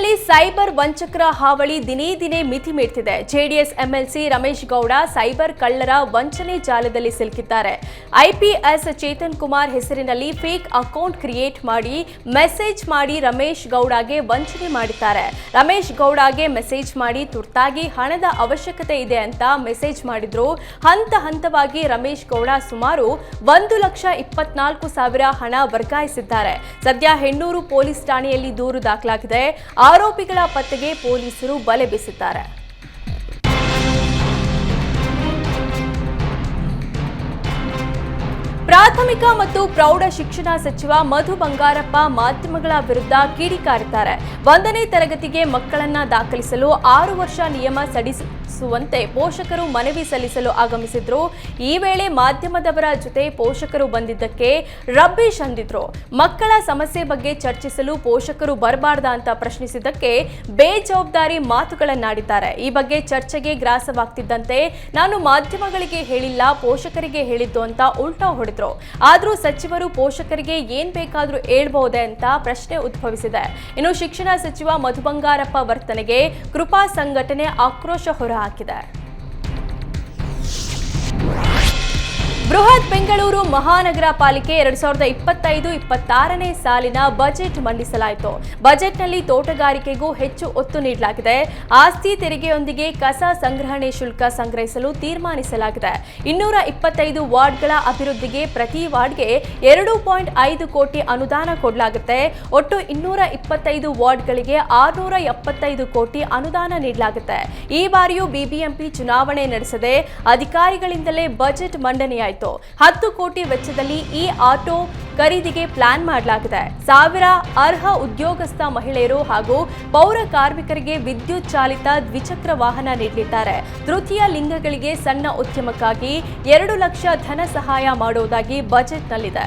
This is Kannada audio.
ಬಜೆಟ್ನಲ್ಲಿ ಸೈಬರ್ ವಂಚಕರ ಹಾವಳಿ ದಿನೇ ದಿನೇ ಮಿತಿ ಮೀರ್ತಿದೆ. JDS MLC Ramesh Gowda cyber ಕಳ್ಳರ ವಂಚನೆ ಜಾಲದಲ್ಲಿ ಸಿಲುಕಿದ್ದಾರೆ. ಐಪಿಎಸ್ ಚೇತನ್ ಕುಮಾರ್ ಹೆಸರಿನಲ್ಲಿ ಫೇಕ್ ಅಕೌಂಟ್ ಕ್ರಿಯೇಟ್ ಮಾಡಿ, ಮೆಸೇಜ್ ಮಾಡಿ ರಮೇಶ್ ಗೌಡಗೆ ವಂಚನೆ ಮಾಡಿದ್ದಾರೆ. ರಮೇಶ್ ಗೌಡಗೆ ಮೆಸೇಜ್ ಮಾಡಿ ತುರ್ತಾಗಿ ಹಣದ ಅವಶ್ಯಕತೆ ಇದೆ ಅಂತ ಮೆಸೇಜ್ ಮಾಡಿದ್ರು. ಹಂತ ಹಂತವಾಗಿ ರಮೇಶ್ ಗೌಡ ಸುಮಾರು ಒಂದು ಲಕ್ಷ ಇಪ್ಪತ್ನಾಲ್ಕು ಸಾವಿರ ಹಣ ವರ್ಗಾಯಿಸಿದ್ದಾರೆ. ಸದ್ಯ ಹೆಣ್ಣೂರು ಪೊಲೀಸ್ ಠಾಣೆಯಲ್ಲಿ ದೂರು ದಾಖಲಾಗಿದೆ. ಆರೋಪಿಗಳ ಪತ್ತೆಗೆ ಪೊಲೀಸರು ಬಲೆ ಬೀಸಿದ್ದಾರೆ ಪ್ರಾಥಮಿಕ ಮತ್ತು ಪ್ರೌಢ ಶಿಕ್ಷಣ ಸಚಿವ ಮಧು ಬಂಗಾರಪ್ಪ ಮಾಧ್ಯಮಗಳ ವಿರುದ್ಧ ಕಿಡಿಕಾರುತ್ತಾರೆ ಒಂದನೇ ತರಗತಿಗೆ ಮಕ್ಕಳನ್ನ ದಾಖಲಿಸಲು ಆರು ವರ್ಷ ನಿಯಮ ಸಡಿಸುವಂತೆ ಪೋಷಕರು ಮನವಿ ಸಲ್ಲಿಸಲು ಆಗಮಿಸಿದ್ರು. ಈ ವೇಳೆ ಮಾಧ್ಯಮದವರ ಜೊತೆ ಪೋಷಕರು ಬಂದಿದ್ದಕ್ಕೆ ರಬ್ಬಿಶ್ ಅಂದಿದ್ರು ಮಕ್ಕಳ ಸಮಸ್ಯೆ ಬಗ್ಗೆ ಚರ್ಚಿಸಲು ಪೋಷಕರು ಬರಬಾರ್ದ ಅಂತ ಪ್ರಶ್ನಿಸಿದ್ದಕ್ಕೆ ಬೇಜವಾಬ್ದಾರಿ ಮಾತುಗಳನ್ನಾಡಿದ್ದಾರೆ. ಈ ಬಗ್ಗೆ ಚರ್ಚೆಗೆ ಗ್ರಾಸವಾಗ್ತಿದ್ದಂತೆ ನಾನು ಮಾಧ್ಯಮಗಳಿಗೆ ಹೇಳಿಲ್ಲ, ಪೋಷಕರಿಗೆ ಹೇಳಿದ್ದು ಅಂತ ಉಲ್ಟಾ ಹೊಡೆದ್ರು. ಆದ್ರೂ ಸಚಿವರು ಪೋಷಕರಿಗೆ ಏನ್ ಬೇಕಾದರೂ ಹೇಳ್ಬಹುದೇ ಅಂತ ಪ್ರಶ್ನೆ ಉದ್ಭವಿಸಿದೆ. ಇನ್ನು ಶಿಕ್ಷಣ ಸಚಿವ ಮಧು ಬಂಗಾರಪ್ಪ ವರ್ತನೆಗೆ ಕೃಪಾ ಸಂಘಟನೆ ಆಕ್ರೋಶ ಹೊರಹಾಕಿದೆ. ಬೃಹತ್ ಬೆಂಗಳೂರು ಮಹಾನಗರ ಪಾಲಿಕೆ ಎರಡ್ ಸಾವಿರದ ಇಪ್ಪತ್ತೈದು, ಇಪ್ಪತ್ತಾರನೇ ಸಾಲಿನ ಬಜೆಟ್ ಮಂಡಿಸಲಾಯಿತು. ಬಜೆಟ್ನಲ್ಲಿ ತೋಟಗಾರಿಕೆಗೂ ಹೆಚ್ಚು ಒತ್ತು ನೀಡಲಾಗಿದೆ. ಆಸ್ತಿ ತೆರಿಗೆಯೊಂದಿಗೆ ಕಸ ಸಂಗ್ರಹಣೆ ಶುಲ್ಕ ಸಂಗ್ರಹಿಸಲು ತೀರ್ಮಾನಿಸಲಾಗಿದೆ. ಇನ್ನೂರ ಇಪ್ಪತ್ತೈದು ವಾರ್ಡ್ಗಳ ಅಭಿವೃದ್ಧಿಗೆ ಪ್ರತಿ ವಾರ್ಡ್ಗೆ ಎರಡು ಪಾಯಿಂಟ್ ಐದು ಕೋಟಿ ಅನುದಾನ ಕೊಡಲಾಗುತ್ತೆ. ಒಟ್ಟು ಇನ್ನೂರ ಇಪ್ಪತ್ತೈದು ವಾರ್ಡ್ಗಳಿಗೆ ಆರುನೂರ ಎಪ್ಪತ್ತೈದು ಕೋಟಿ ಅನುದಾನ ನೀಡಲಾಗುತ್ತೆ. ಈ ಬಾರಿಯೂ ಬಿಬಿಎಂಪಿ ಚುನಾವಣೆ ನಡೆಸದೆ ಅಧಿಕಾರಿಗಳಿಂದಲೇ ಬಜೆಟ್ ಮಂಡನೆಯಾಯಿತು. ಹತ್ತು ಕೋಟಿ ವೆಚ್ಚದಲ್ಲಿ ಈ ಆಟೋ ಖರೀದಿಗೆ ಪ್ಲಾನ್ ಮಾಡಲಾಗಿದೆ. ಸಾವಿರ ಅರ್ಹ ಉದ್ಯೋಗಸ್ಥ ಮಹಿಳೆಯರು ಹಾಗೂ ಪೌರ ಕಾರ್ಮಿಕರಿಗೆ ವಿದ್ಯುತ್ ಚಾಲಿತ ದ್ವಿಚಕ್ರ ವಾಹನ ನೀಡಲಿದ್ದಾರೆ. ತೃತೀಯ ಲಿಂಗಗಳಿಗೆ ಸಣ್ಣ ಉದ್ಯಮಕ್ಕಾಗಿ ಎರಡು ಲಕ್ಷ ಧನ ಸಹಾಯ ಮಾಡುವುದಾಗಿ ಬಜೆಟ್ನಲ್ಲಿದೆ.